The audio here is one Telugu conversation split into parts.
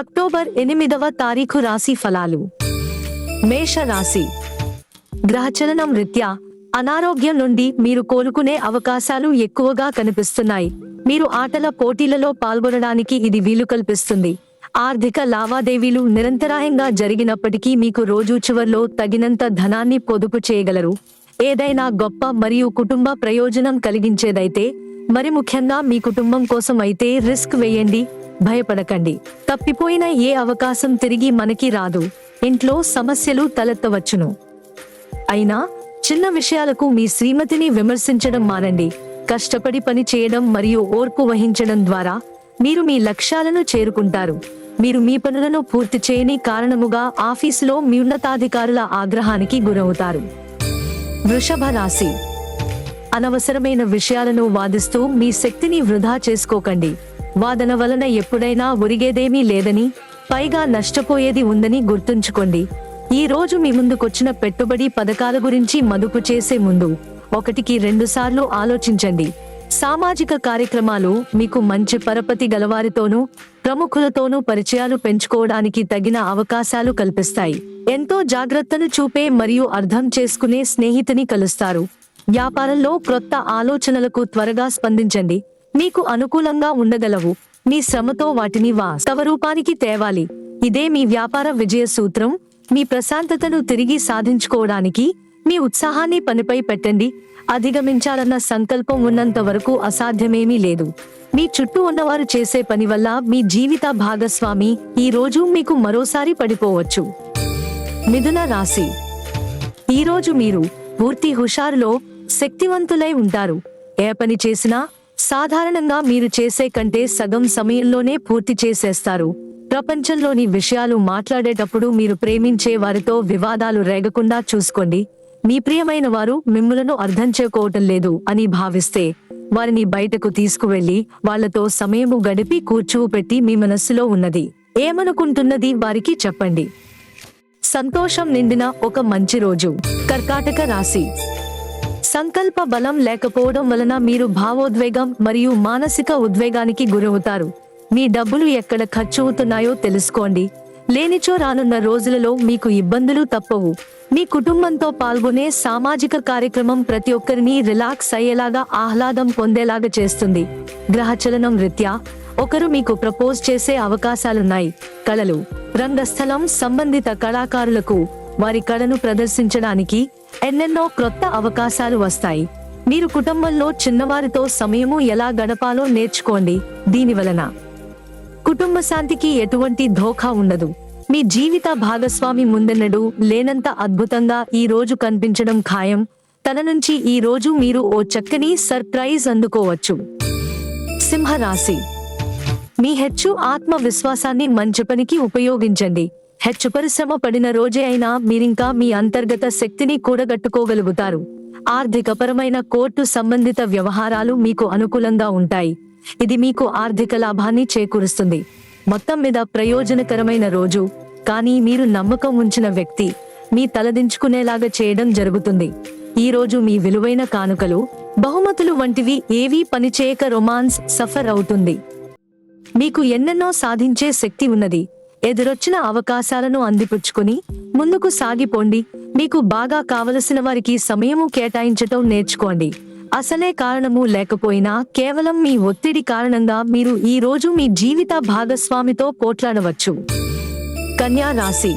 అక్టోబర్ ఎనిమిదవ తారీఖు రాశి ఫలాలు. మేష రాశి గ్రహచలనం రీత్యా అనారోగ్యం నుండి మీరు కోలుకునే అవకాశాలు ఎక్కువగా కనిపిస్తున్నాయి. మీరు ఆటల పోటీలలో పాల్గొనడానికి ఇది వీలు కల్పిస్తుంది. ఆర్థిక లావాదేవీలు నిరంతరాయంగా జరిగినప్పటికీ మీకు రోజు చివర్లో తగినంత ధనాన్ని పొదుపు చేయగలరు. ఏదైనా గొప్ప మరియు కుటుంబ ప్రయోజనం కలిగించేదైతే మరి ముఖ్యంగా మీ కుటుంబం కోసం అయితే రిస్క్ వేయండి. భయపడకండి. తప్పిపోయిన ఏ అవకాశం తిరిగి మనకి రాదు. ఇంట్లో సమస్యలు తలెత్తవచ్చును. అయినా చిన్న విషయాలకు మీ శ్రీమతిని విమర్శించడం మానండి. కష్టపడి పని చేయడం మరియు ఓర్పు వహించడం ద్వారా మీరు మీ లక్ష్యాలను చేరుకుంటారు. మీరు మీ పనులను పూర్తి చేయని కారణముగా ఆఫీసులో మీ ఉన్నతాధికారుల ఆగ్రహానికి గురవుతారు. వృషభ రాశి. అనవసరమైన విషయాలను వాదిస్తూ మీ శక్తిని వృధా చేసుకోకండి. వాదన వలన ఎప్పుడైనా ఒరిగేదేమీ లేదని పైగా నష్టపోయేది ఉందని గుర్తుంచుకోండి. ఈ రోజు మీ ముందుకొచ్చిన పెట్టుబడి పథకాల గురించి మదుపు చేసే ముందు ఒకటికి రెండు సార్లు ఆలోచించండి. సామాజిక కార్యక్రమాలు మీకు మంచి పరపతి గలవారితోనూ ప్రముఖులతోనూ పరిచయాలు పెంచుకోవడానికి తగిన అవకాశాలు కల్పిస్తాయి. ఎంతో జాగ్రత్తను చూపే మరియు అర్థం చేసుకునే స్నేహితుని కలుస్తారు. వ్యాపారంలో క్రొత్త ఆలోచనలకు త్వరగా స్పందించండి. మీకు అనుకూలంగా ఉండగలవు. మీ శ్రమతో వాటిని వాస్తవరూపానికి తేవాలి. ఇదే మీ వ్యాపార విజయ సూత్రం. మీ ప్రశాంతతను తిరిగి సాధించుకోవడానికి మీ ఉత్సాహాన్ని పనిపై పెట్టండి. అధిగమించాలన్న సంకల్పం ఉన్నంత వరకు అసాధ్యమేమీ లేదు. మీ చుట్టూ ఉన్నవారు చేసే పని వల్ల మీ జీవిత భాగస్వామి ఈ రోజు మీకు మరోసారి పడిపోవచ్చు. మిథున రాశి. ఈరోజు మీరు పూర్తి హుషారులో శక్తివంతులై ఉంటారు. ఏ పని చేసినా సాధారణంగా మీరు చేసే కంటే సగం సమయంలోనే పూర్తి చేసేస్తారు. ప్రపంచంలోని విషయాలు మాట్లాడేటప్పుడు మీరు ప్రేమించే వారితో వివాదాలు రేగకుండా చూసుకోండి. మీ ప్రియమైన వారు మిమ్ములను అర్థం చేసుకోవటం లేదు అని భావిస్తే వారిని బయటకు తీసుకువెళ్ళి వాళ్ళతో సమయము గడిపి కూర్చోపెట్టి మీ మనస్సులో ఉన్నది. ఏమనుకుంటున్నది వారికి చెప్పండి. సంతోషం నిండిన ఒక మంచి రోజు. కర్కాటక రాశి. సంకల్ప బలం లేకపోవడం వలన మీరు భావోద్వేగం మరియు మానసిక ఉద్వేగానికి గురవుతారు. మీ డబ్బులు ఎక్కడ ఖర్చు అవుతున్నాయో తెలుసుకోండి. లేనిచో రానున్న రోజులలో మీకు ఇబ్బందులు తప్పవు. మీ కుటుంబంతో పాల్గొనే సామాజిక కార్యక్రమం ప్రతి ఒక్కరిని రిలాక్స్ అయ్యేలాగా ఆహ్లాదం పొందేలాగా చేస్తుంది. గ్రహచలనం రీత్యా ఒకరు మీకు ప్రపోజ్ చేసే అవకాశాలున్నాయి. కళలు రంగస్థలం సంబంధిత కళాకారులకు వారి కళను ప్రదర్శించడానికి ఎన్నెన్నో క్రొత్త అవకాశాలు వస్తాయి. మీరు కుటుంబంలో చిన్నవారితో సమయము ఎలా గడపాలో నేర్చుకోండి. దీని వలన కుటుంబ శాంతికి ఎటువంటి ధోఖా ఉండదు. మీ జీవిత భాగస్వామి ముందెన్నడు లేనంత అద్భుతంగా ఈ రోజు కనిపించడం ఖాయం. తన నుంచి ఈ రోజు మీరు ఓ చక్కని సర్ప్రైజ్ అందుకోవచ్చు. సింహరాశి. మీ హెచ్చు ఆత్మవిశ్వాసాన్ని మంచి పనికి ఉపయోగించండి. హెచ్చు పరిశ్రమ పడిన రోజే అయినా మీరింకా మీ అంతర్గత శక్తిని కూడగట్టుకోగలుగుతారు. ఆర్థికపరమైన కోర్టు సంబంధిత వ్యవహారాలు మీకు అనుకూలంగా ఉంటాయి. ఇది మీకు ఆర్థిక లాభాన్ని చేకూరుస్తుంది. మొత్తం మీద ప్రయోజనకరమైన రోజు కానీ మీరు నమ్మకం ఉంచిన వ్యక్తి మీ తలదించుకునేలాగా చేయడం జరుగుతుంది. ఈ రోజు మీ విలువైన కానుకలు బహుమతులు వంటివి ఏవీ పనిచేయక రొమాన్స్ సఫర్ అవుతుంది. మీకు ఎన్నెన్నో సాధించే శక్తి ఉన్నది. ఎదురొచ్చిన అవకాశాలను అందిపుచ్చుకొని ముందుకు సాగిపోండి. మీకు బాగా కావలసిన వారికి సమయము కేటాయించటం నేర్చుకోండి. అసలే కారణము లేకపోయినా కేవలం మీ ఒత్తిడి కారణంగా మీరు ఈ రోజు మీ జీవిత భాగస్వామితో పోట్లాడవచ్చు. కన్యా రాశి.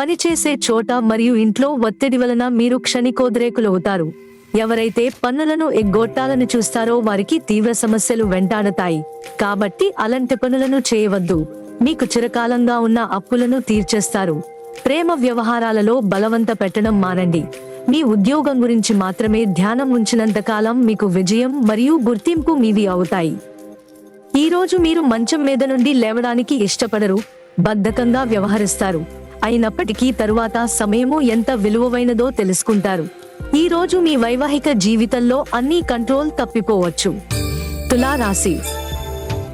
పనిచేసే చోట మరియు ఇంట్లో ఒత్తిడి వలన మీరు క్షణికోద్రేకులవుతారు. ఎవరైతే పన్నులను ఎగ్గొట్టాలని చూస్తారో వారికి తీవ్ర సమస్యలు వెంటాడతాయి. కాబట్టి అలాంటి పనులను చేయవద్దు. మీకు చిరకాలంగా ఉన్న అప్పులను తీర్చేస్తారు. ప్రేమ వ్యవహారాలలో బలవంత పెట్టడం మానండి. మీ ఉద్యోగం గురించి మాత్రమే ధ్యానం ఉంచినంతకాలం మీకు విజయం మరియు గుర్తింపు మీది అవుతాయి. ఈ రోజు మీరు మంచం మీద నుండి లేవడానికి ఇష్టపడరు బద్ధకంగా వ్యవహరిస్తారు. అయినప్పటికీ తరువాత సమయము ఎంత విలువైనదో తెలుసుకుంటారు. ఈ రోజు మీ వైవాహిక జీవితంలో అన్ని కంట్రోల్ తప్పిపోవచ్చు. తులారాశి.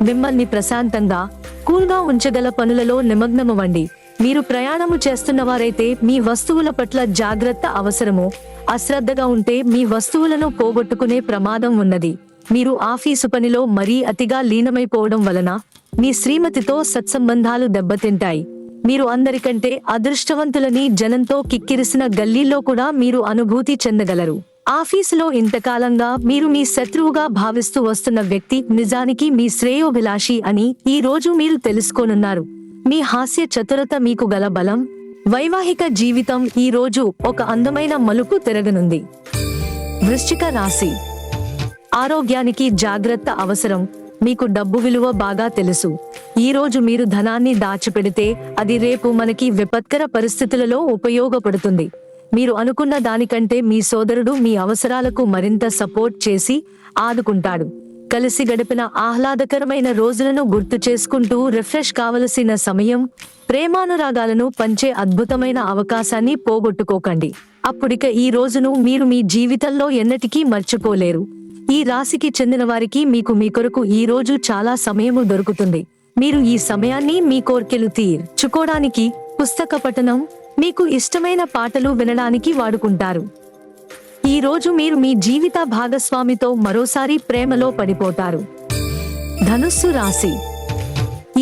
మిమ్మల్ని ప్రశాంతంగా కూల్గా ఉంచగల పనులలో నిమగ్నమవ్వండి. మీరు ప్రయాణము చేస్తున్నవారైతే మీ వస్తువుల పట్ల జాగ్రత్త అవసరము. అశ్రద్ధగా ఉంటే మీ వస్తువులను పోగొట్టుకునే ప్రమాదం ఉన్నది. మీరు ఆఫీసు పనిలో మరీ అతిగా లీనమైపోవడం వలన మీ శ్రీమతితో సత్సంబంధాలు దెబ్బతింటాయి. మీరు అందరికంటే అదృష్టవంతులని జనంతో కిక్కిరిసిన గల్లీల్లో కూడా మీరు అనుభూతి చెందగలరు. ఆఫీసులో ఇంతకాలంగా మీరు మీ శత్రువుగా భావిస్తూ వస్తున్న వ్యక్తి నిజానికి మీ శ్రేయోభిలాషి అని ఈ రోజు మీరు తెలుసుకోనున్నారు. మీ హాస్య చతురత మీకు గల బలం వైవాహిక జీవితం ఈ రోజు ఒక అందమైన మలుపు తిరగనుంది. వృశ్చిక రాశి. ఆరోగ్యానికి జాగ్రత్త అవసరం. మీకు డబ్బు విలువ బాగా తెలుసు. ఈ రోజు మీరు ధనాన్ని దాచిపెడితే అది రేపు మనకి విపత్కర పరిస్థితులలో ఉపయోగపడుతుంది. మీరు అనుకున్న దానికంటే మీ సోదరుడు మీ అవసరాలకు మరింత సపోర్ట్ చేసి ఆదుకుంటాడు. కలిసి గడిపిన ఆహ్లాదకరమైన రోజులను గుర్తు చేసుకుంటూ రిఫ్రెష్ కావలసిన సమయం ప్రేమానురాగాలను పంచే అద్భుతమైన అవకాశాన్ని పోగొట్టుకోకండి. అప్పుడిక ఈ రోజును మీరు మీ జీవితంలో ఎన్నటికీ మర్చిపోలేరు. ఈ రాశికి చెందిన వారికి మీకు మీ కొరకు ఈ రోజు చాలా సమయము దొరుకుతుంది. మీరు ఈ సమయాన్ని మీ కోర్కెలు తీర్చుకోవడానికి పుస్తక పఠనం మీకు ఇష్టమైన పాటలు వినడానికి వాడుకుంటారు. ఈరోజు మీరు మీ జీవిత భాగస్వామితో మరోసారి ప్రేమలో పడిపోతారు. ధనుస్సు రాశి.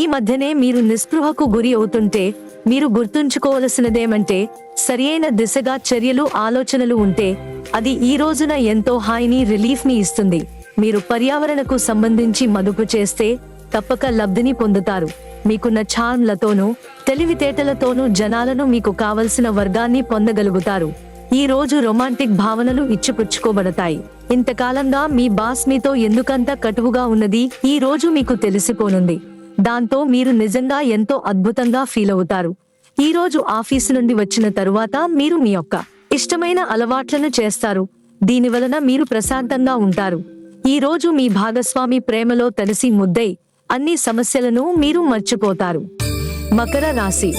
ఈ మధ్యనే మీరు నిస్పృహకు గురి అవుతుంటే మీరు గుర్తుంచుకోవలసినదేమంటే సరియైన దిశగా చర్యలు ఆలోచనలు ఉంటే అది ఈ రోజున ఎంతో హాయిని రిలీఫ్ని ఇస్తుంది. మీరు పర్యావరణకు సంబంధించి మదుపు చేస్తే తప్పక లబ్ధిని పొందుతారు. మీకున్న ఛాన్లతోనూ తెలివితేటలతోనూ జనాలను మీకు కావలసిన వర్గాన్ని పొందగలుగుతారు. ఈ రోజు రొమాంటిక్ భావనలు ఇచ్చిపుచ్చుకోబడతాయి. ఇంతకాలంగా మీ బాస్ మీతో ఎందుకంత కటువుగా ఉన్నది ఈ రోజు మీకు తెలిసిపోనుంది. దాంతో మీరు నిజంగా ఎంతో అద్భుతంగా ఫీల్ అవుతారు. ఈ రోజు ఆఫీసు నుండి వచ్చిన తరువాత మీరు మీ యొక్క ఇష్టమైన అలవాట్లను చేస్తారు. దీని వలన మీరు ప్రశాంతంగా ఉంటారు. ఈ రోజు మీ భాగస్వామి ప్రేమలో తలసి ముద్దై అన్ని సమస్యలను మీరు మర్చిపోతారు. మకర రాశి.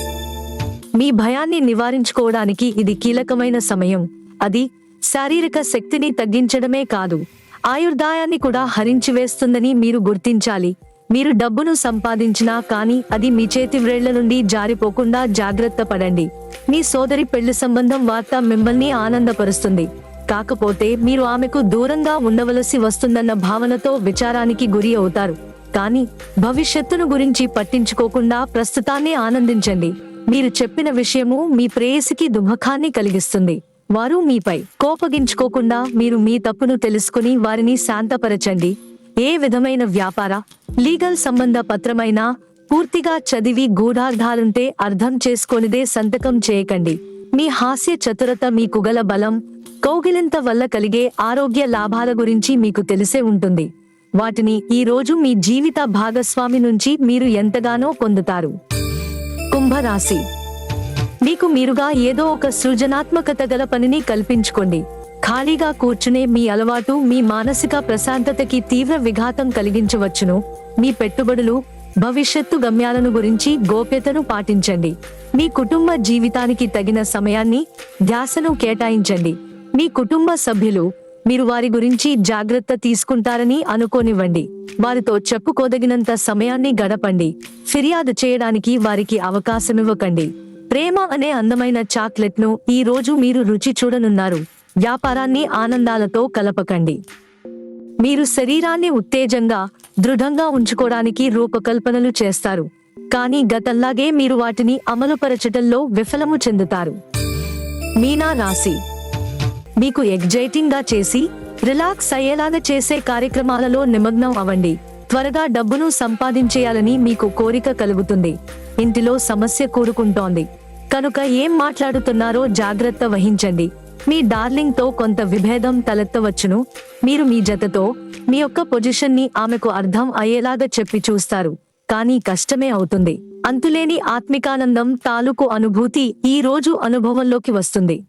మీ భయాన్ని నివారించుకోవడానికి ఇది కీలకమైన సమయం. అది శారీరక శక్తిని తగ్గించడమే కాదు. ఆయుర్దాయాన్ని కూడా హరించివేస్తుందని మీరు గుర్తించాలి. మీరు డబ్బును సంపాదించినా కానీ అది మీ చేతి వ్రేళ్ళ నుండి జారిపోకుండా జాగ్రత్త పడండి. మీ సోదరి పెళ్ళి సంబంధం వార్త మిమ్మల్ని ఆనందపరుస్తుంది. కాకపోతే మీరు ఆమెకు దూరంగా ఉండవలసి వస్తుందన్న భావనతో విచారానికి గురి అవుతారు. కానీ భవిష్యత్తును గురించి పట్టించుకోకుండా ప్రస్తుతాన్ని ఆనందించండి. మీరు చెప్పిన విషయము మీ ప్రేయసికి దుఃఖాన్ని కలిగిస్తుంది. వారు మీపై కోపగించుకోకుండా మీరు మీ తప్పును తెలుసుకుని వారిని శాంతపరచండి. ఏ విధమైన వ్యాపార లీగల్ సంబంధ పత్రమైనా పూర్తిగా చదివి గూఢార్థాలుంటే అర్థం చేసుకోనిదే సంతకం చేయకండి. మీ హాస్య చతురత మీకు గల బలం కౌగిలింత వల్ల కలిగే ఆరోగ్య లాభాల గురించి మీకు తెలిసే ఉంటుంది. వాటిని ఈ రోజు మీ జీవిత భాగస్వామి నుంచి మీరు ఎంతగానో పొందుతారు. కుంభరాశి. మీకు మీరుగా ఏదో ఒక సృజనాత్మకత గల పనిని కల్పించుకోండి. ఖాళీగా కూర్చునే మీ అలవాటు మీ మానసిక ప్రశాంతతకి తీవ్ర విఘాతం కలిగించవచ్చును. మీ పెట్టుబడులు భవిష్యత్తు గమ్యాలను గురించి గోప్యతను పాటించండి. మీ కుటుంబ జీవితానికి తగిన సమయాన్ని ధ్యాసను కేటాయించండి. మీ కుటుంబ సభ్యులు మీరు వారి గురించి జాగ్రత్త తీసుకుంటారని అనుకోనివ్వండి. వారితో చెప్పుకోదగినంత సమయాన్ని గడపండి. ఫిర్యాదు చేయడానికి వారికి అవకాశమివ్వకండి. ప్రేమ అనే అందమైన చాక్లెట్ను ఈ రోజు మీరు రుచి చూడనున్నారు. వ్యాపారాన్ని ఆనందాలతో కలపకండి. మీరు శరీరాన్ని ఉత్తేజంగా దృఢంగా ఉంచుకోవడానికి రూపకల్పనలు చేస్తారు. కానీ గతంలాగే మీరు వాటిని అమలుపరచటంలో విఫలము చెందుతారు. మీనా రాశి మీకు ఎగ్జైటింగ్గా చేసి రిలాక్స్ అయ్యేలాగా చేసే కార్యక్రమాలలో నిమగ్నం అవ్వండి. త్వరగా డబ్బును సంపాదించేయాలని మీకు కోరిక కలుగుతుంది. ఇంటిలో సమస్య కూడుకుంటోంది. కనుక ఏం మాట్లాడుతున్నారో జాగ్రత్త వహించండి. మీ డార్లింగ్తో కొంత విభేదం తలెత్తవచ్చును. మీరు మీ జతతో మీ యొక్క పొజిషన్ని ఆమెకు అర్థం అయ్యేలాగా చెప్పి చూస్తారు. కానీ కష్టమే అవుతుంది. అంతులేని ఆత్మికానందం తాలూకు అనుభూతి ఈ రోజు అనుభవంలోకి వస్తుంది.